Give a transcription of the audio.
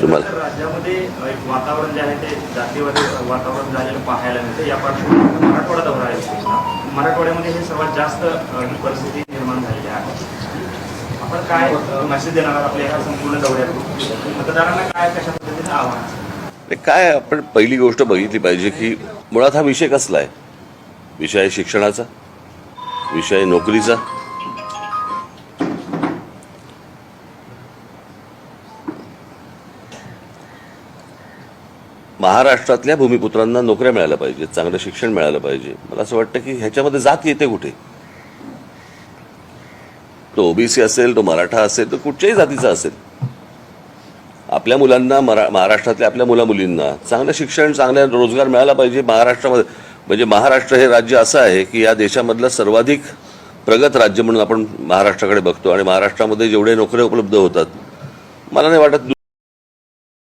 तुम्हाला. राज्यामध्ये एक वातावरण जे आहे ते जातीवादी वातावरण झालेलं पाहायला मिळतं. या पार्श्वभूमीवर मराठवाडा दौरा आहे. विशेषतः. मराठवाड्यामध्ये हे सर्वात जास्त ही परिस्थिती निर्माण झालेली आहे. आपण काय मेसेज देणार आहात आपल्या संपूर्ण दौऱ्यातून? मतदारांना काय कशा पद्धतीने आव्हान ते काय आपण पहिली गोष्ट बघितली पाहिजे की मुळात हा विषय कसला आहे? विषय आहे शिक्षणाचा विषय नोकरीचा महाराष्ट्रातल्या भूमिपुत्रांना नोकऱ्या मिळाल्या पाहिजेत चांगलं शिक्षण मिळालं पाहिजे. मला असं वाटतं की ह्याच्यामध्ये जात येते कुठे? तो ओबीसी असेल तो मराठा असेल तो कुठच्याही जातीचा असेल. आपल्या मुलांना मरा महाराष्ट्रातल्या आपल्या मुला मुलींना चांगलं शिक्षण चांगला रोजगार मिळाला पाहिजे महाराष्ट्रामध्ये. म्हणजे महाराष्ट्र हे राज्य असं आहे की या देशामधलं सर्वाधिक प्रगत राज्य म्हणून आपण महाराष्ट्राकडे बघतो आणि महाराष्ट्रामध्ये जेवढे नोकऱ्या उपलब्ध होतात मला नाही वाटत